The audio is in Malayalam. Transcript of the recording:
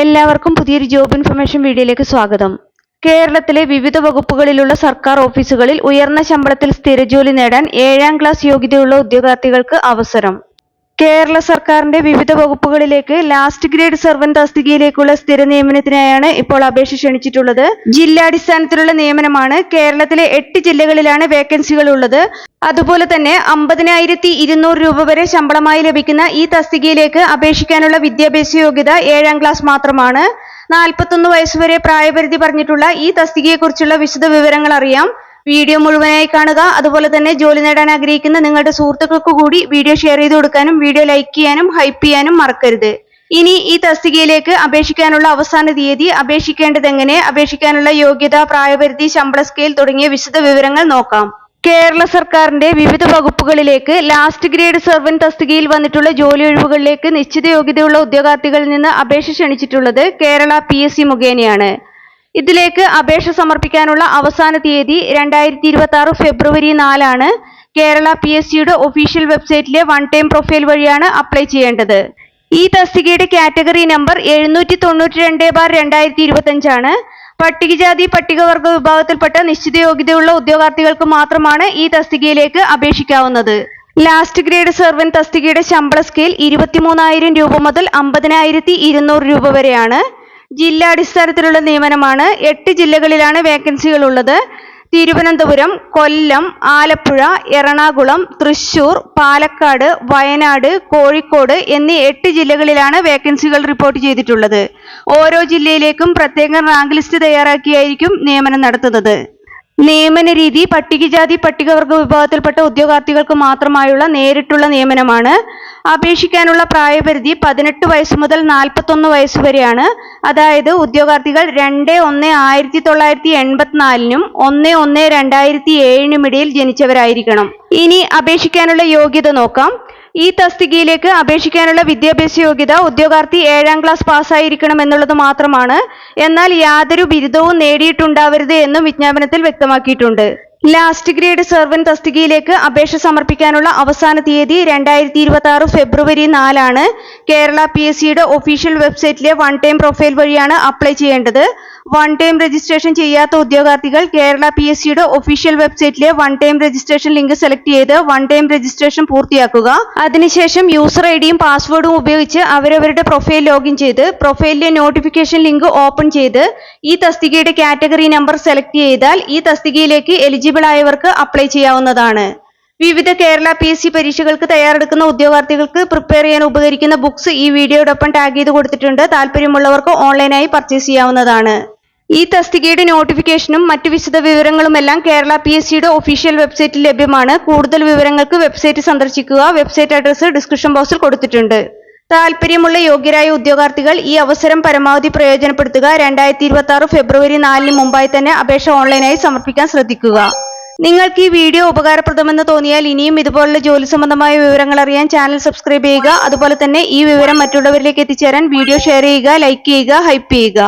എല്ലാവർക്കും പുതിയൊരു ജോബ് ഇൻഫർമേഷൻ വീഡിയോയിലേക്ക് സ്വാഗതം. കേരളത്തിലെ വിവിധ വകുപ്പുകളിലുള്ള സർക്കാർ ഓഫീസുകളിൽ ഉയർന്ന ശമ്പളത്തിൽ സ്ഥിരജോലി നേടാൻ ഏഴാം ക്ലാസ് യോഗ്യതയുള്ള ഉദ്യോഗാർത്ഥികൾക്ക് അവസരം. കേരള സർക്കാരിന്റെ വിവിധ വകുപ്പുകളിലേക്ക് ലാസ്റ്റ് ഗ്രേഡ് സർവൻ തസ്തികയിലേക്കുള്ള സ്ഥിര നിയമനത്തിനായാണ് ഇപ്പോൾ അപേക്ഷ ക്ഷണിച്ചിട്ടുള്ളത്. ജില്ലാടിസ്ഥാനത്തിലുള്ള നിയമനമാണ് കേരളത്തിലെ എട്ട് ജില്ലകളിലാണ് വേക്കൻസികൾ ഉള്ളത്. അതുപോലെ തന്നെ അമ്പതിനായിരത്തി ഇരുന്നൂറ് രൂപ വരെ ശമ്പളമായി ലഭിക്കുന്ന ഈ തസ്തികയിലേക്ക് അപേക്ഷിക്കാനുള്ള വിദ്യാഭ്യാസ യോഗ്യത ഏഴാം ക്ലാസ് മാത്രമാണ്. നാൽപ്പത്തൊന്ന് വയസ്സുവരെ പ്രായപരിധി പറഞ്ഞിട്ടുള്ള ഈ തസ്തികയെക്കുറിച്ചുള്ള വിശദ വിവരങ്ങൾ അറിയാം. വീഡിയോ മുഴുവനായി കാണുക. അതുപോലെ തന്നെ ജോലി നേടാൻ ആഗ്രഹിക്കുന്ന നിങ്ങളുടെ സുഹൃത്തുക്കൾക്ക് കൂടി വീഡിയോ ഷെയർ ചെയ്ത് കൊടുക്കാനും വീഡിയോ ലൈക്ക് ചെയ്യാനും ഹൈപ്പ് ചെയ്യാനും മറക്കരുത്. ഇനി ഈ തസ്തികയിലേക്ക് അപേക്ഷിക്കാനുള്ള അവസാന തീയതി അപേക്ഷിക്കേണ്ടത് എങ്ങനെ അപേക്ഷിക്കാനുള്ള യോഗ്യത പ്രായപരിധി ശമ്പള സ്കെയിൽ തുടങ്ങിയ വിശദ വിവരങ്ങൾ നോക്കാം. കേരള സർക്കാരിന്റെ വിവിധ വകുപ്പുകളിലേക്ക് ലാസ്റ്റ് ഗ്രേഡ് സർവൻ തസ്തികയിൽ വന്നിട്ടുള്ള ജോലി ഒഴിവുകളിലേക്ക് നിശ്ചിത യോഗ്യതയുള്ള ഉദ്യോഗാർത്ഥികളിൽ നിന്ന് അപേക്ഷ ക്ഷണിച്ചിട്ടുള്ളത് കേരള പി എസ് സി മുഖേനയാണ്. ഇതിലേക്ക് അപേക്ഷ സമർപ്പിക്കാനുള്ള അവസാന തീയതി രണ്ടായിരത്തി ഇരുപത്തി ആറ് ഫെബ്രുവരി നാലാണ് കേരള പി എസ് സിയുടെ ഒഫീഷ്യൽ വെബ്സൈറ്റിലെ വൺ ടൈം പ്രൊഫൈൽ വഴിയാണ് അപ്ലൈ ചെയ്യേണ്ടത്. ഈ തസ്തികയുടെ കാറ്റഗറി നമ്പർ എഴുന്നൂറ്റി തൊണ്ണൂറ്റി രണ്ട് ബാർ രണ്ടായിരത്തി ഇരുപത്തഞ്ചാണ് പട്ടികജാതി പട്ടികവർഗ വിഭാഗത്തിൽപ്പെട്ട നിശ്ചിത യോഗ്യതയുള്ള ഉദ്യോഗാർത്ഥികൾക്ക് മാത്രമാണ് ഈ തസ്തികയിലേക്ക് അപേക്ഷിക്കാവുന്നത്. ലാസ്റ്റ് ഗ്രേഡ് സെർവൻ തസ്തികയുടെ ശമ്പള സ്കെയിൽ ഇരുപത്തിമൂന്നായിരം രൂപ മുതൽ അമ്പതിനായിരത്തി ഇരുന്നൂറ് രൂപ വരെയാണ്. ജില്ലാടിസ്ഥാനത്തിലുള്ള നിയമനമാണ്. എട്ട് ജില്ലകളിലാണ് വേക്കൻസികൾ ഉള്ളത്. തിരുവനന്തപുരം കൊല്ലം ആലപ്പുഴ എറണാകുളം തൃശൂർ പാലക്കാട് വയനാട് കോഴിക്കോട് എന്നീ എട്ട് ജില്ലകളിലാണ് വേക്കൻസികൾ റിപ്പോർട്ട് ചെയ്തിട്ടുള്ളത്. ഓരോ ജില്ലയിലേക്കും പ്രത്യേകം റാങ്ക് ലിസ്റ്റ് തയ്യാറാക്കിയായിരിക്കും നിയമനം നടത്തുന്നത്. നിയമന രീതി പട്ടികജാതി പട്ടികവർഗ വിഭാഗത്തിൽപ്പെട്ട ഉദ്യോഗാർത്ഥികൾക്ക് മാത്രമായുള്ള നേരിട്ടുള്ള നിയമനമാണ്. അപേക്ഷിക്കാനുള്ള പ്രായപരിധി പതിനെട്ട് വയസ്സ് മുതൽ നാൽപ്പത്തൊന്ന് വയസ്സ് വരെയാണ്. അതായത് ഉദ്യോഗാർത്ഥികൾ രണ്ട് ഒന്ന് ആയിരത്തി തൊള്ളായിരത്തി എൺപത്തിനാലിനും ഒന്ന് ഒന്ന് രണ്ടായിരത്തി ഏഴിനും ഇടയിൽ ജനിച്ചവരായിരിക്കണം. ഇനി അപേക്ഷിക്കാനുള്ള യോഗ്യത നോക്കാം. ഈ തസ്തികയിലേക്ക് അപേക്ഷിക്കാനുള്ള വിദ്യാഭ്യാസ യോഗ്യത ഉദ്യോഗാർത്ഥി ഏഴാം ക്ലാസ് പാസ്സായിരിക്കണം എന്നുള്ളത് മാത്രമാണ്. എന്നാൽ യാതൊരു ബിരുദവും നേടിയിട്ടുണ്ടാവരുത് എന്നും വിജ്ഞാപനത്തിൽ വ്യക്തമാക്കിയിട്ടുണ്ട്. ലാസ്റ്റ് ഗ്രേഡ് സെർവന്റ് തസ്തികയിലേക്ക് അപേക്ഷ സമർപ്പിക്കാനുള്ള അവസാന തീയതി രണ്ടായിരത്തി ഇരുപത്തി ആറ് ഫെബ്രുവരി നാലാണ്. കേരള പി എസ് സിയുടെ ഒഫീഷ്യൽ വെബ്സൈറ്റിലെ വൺ ടൈം പ്രൊഫൈൽ വഴിയാണ് അപ്ലൈ ചെയ്യേണ്ടത്. വൺ ടൈം രജിസ്ട്രേഷൻ ചെയ്യാത്ത ഉദ്യോഗാർത്ഥികൾ കേരള പി എസ് സിയുടെ official വെബ്സൈറ്റിലെ one time registration link select ചെയ്ത് വൺ ടൈം രജിസ്ട്രേഷൻ പൂർത്തിയാക്കുക. അതിനുശേഷം യൂസർ ഐ ഡിയും പാസ്വേഡും ഉപയോഗിച്ച് അവരവരുടെ പ്രൊഫൈൽ ലോഗിൻ ചെയ്ത് പ്രൊഫൈലിലെ നോട്ടിഫിക്കേഷൻ ലിങ്ക് ഓപ്പൺ ചെയ്ത് ഈ തസ്തികയുടെ കാറ്റഗറി നമ്പർ സെലക്ട് ചെയ്താൽ ഈ തസ്തികയിലേക്ക് എലിജിബിൾ ആയവർക്ക് അപ്ലൈ ചെയ്യാവുന്നതാണ്. വിവിധ കേരള പി എസ് സി പരീക്ഷകൾക്ക് തയ്യാറെടുക്കുന്ന ഉദ്യോഗാർത്ഥികൾക്ക് പ്രിപ്പയർ ചെയ്യാൻ ഉപകരിക്കുന്ന ബുക്സ് ഈ വീഡിയോടൊപ്പം ടാഗ് ചെയ്ത് കൊടുത്തിട്ടുണ്ട്. താല്പര്യമുള്ളവർക്ക് ഓൺലൈനായി പർച്ചേസ് ചെയ്യാവുന്നതാണ്. ഈ തസ്തികയുടെ നോട്ടിഫിക്കേഷനും മറ്റു വിശദ വിവരങ്ങളുമെല്ലാം കേരള പി എസ് സിയുടെ ഒഫീഷ്യൽ വെബ്സൈറ്റിൽ ലഭ്യമാണ്. കൂടുതൽ വിവരങ്ങൾക്ക് വെബ്സൈറ്റ് സന്ദർശിക്കുക. വെബ്സൈറ്റ് അഡ്രസ്സ് ഡിസ്ക്രിപ്ഷൻ ബോക്സിൽ കൊടുത്തിട്ടുണ്ട്. താല്പര്യമുള്ള യോഗ്യരായ ഉദ്യോഗാർത്ഥികൾ ഈ അവസരം പരമാവധി പ്രയോജനപ്പെടുത്തുക. രണ്ടായിരത്തി ഇരുപത്തി ആറ് ഫെബ്രുവരി നാലിന് മുമ്പായി തന്നെ അപേക്ഷ ഓൺലൈനായി സമർപ്പിക്കാൻ ശ്രദ്ധിക്കുക. നിങ്ങൾക്ക് ഈ വീഡിയോ ഉപകാരപ്രദമെന്ന് തോന്നിയാൽ ഇനിയും ഇതുപോലുള്ള ജോലി സംബന്ധമായ വിവരങ്ങൾ അറിയാൻ ചാനൽ സബ്സ്ക്രൈബ് ചെയ്യുക. അതുപോലെ തന്നെ ഈ വിവരം മറ്റുള്ളവരിലേക്ക് എത്തിച്ചേരാൻ വീഡിയോ ഷെയർ ചെയ്യുക ലൈക്ക് ചെയ്യുക ഹൈപ്പ് ചെയ്യുക.